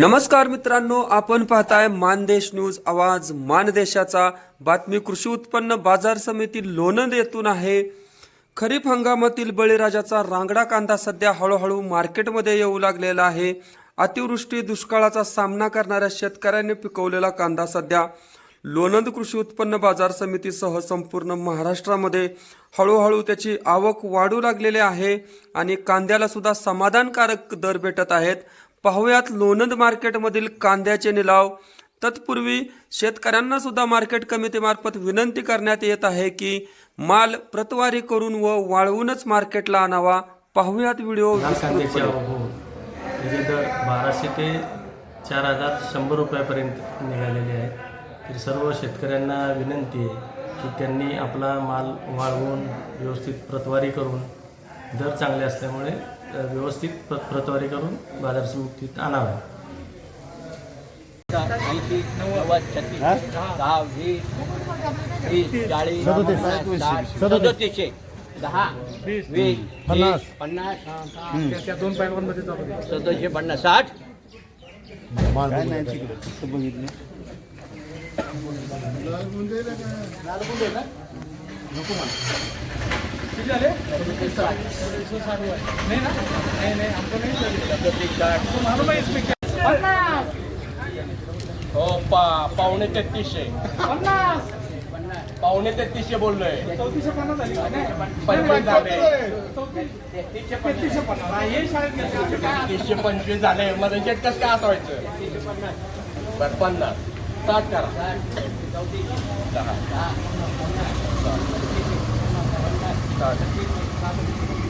नमस्कार मित्रांनो आपण पाहताय मानदेश न्यूज आवाज. मानदेशाचा बातमी कृषी उत्पन्न बाजार समिती लोणंद येथून आहे. खरीप हंगामातील बळीराजाचा रांगडा कांदा सध्या हळूहळू मार्केटमध्ये येऊ लागलेला आहे. अतिवृष्टी दुष्काळाचा सामना करणाऱ्या शेतकऱ्यांनी पिकवलेला कांदा सध्या लोणंद कृषी उत्पन्न बाजार समितीसह संपूर्ण महाराष्ट्रामध्ये हळूहळू त्याची आवक वाढू लागलेली आहे आणि कांद्याला सुद्धा समाधानकारक दर भेटत आहेत. पाहुयात लोणंद मार्केटमधील कांद्याचे निलाव. तत्पूर्वी शेतकऱ्यांना सुद्धा मार्केट कमिटीमार्फत विनंती करण्यात येत आहे की माल प्रतवारी करून व वाळवूनच मार्केटला आणावा. पाहुयात व्हिडिओ. कांद्याचे हो त्याचे दर बाराशे ते चार हजार शंभर रुपयापर्यंत निघालेले आहेत तर सर्व शेतकऱ्यांना विनंती आहे की त्यांनी आपला माल वाळवून व्यवस्थित प्रतवारी करून दर चांगले असल्यामुळे व्यवस्थित प्र प्रतवारी करून बाजार समितीत आणावा. ऐंशी नव्वद छत्तीस दहा वीस वीस चाळीस साठ सदोतीसशे दहा वीस पन्नास पन्नास दोन पैलवानमध्ये चालू सदोतीसशे पन्नास साठ. हो पा पावणे तेहतीसशे. पावणे तेहतीसशे बोललोय. पंचवीस झाले. तेहतीसशे तीसशे पंचवीस झाले. मग रेट कसं काय असायचं बरं पन्नास. साठ करा. दहा. साठ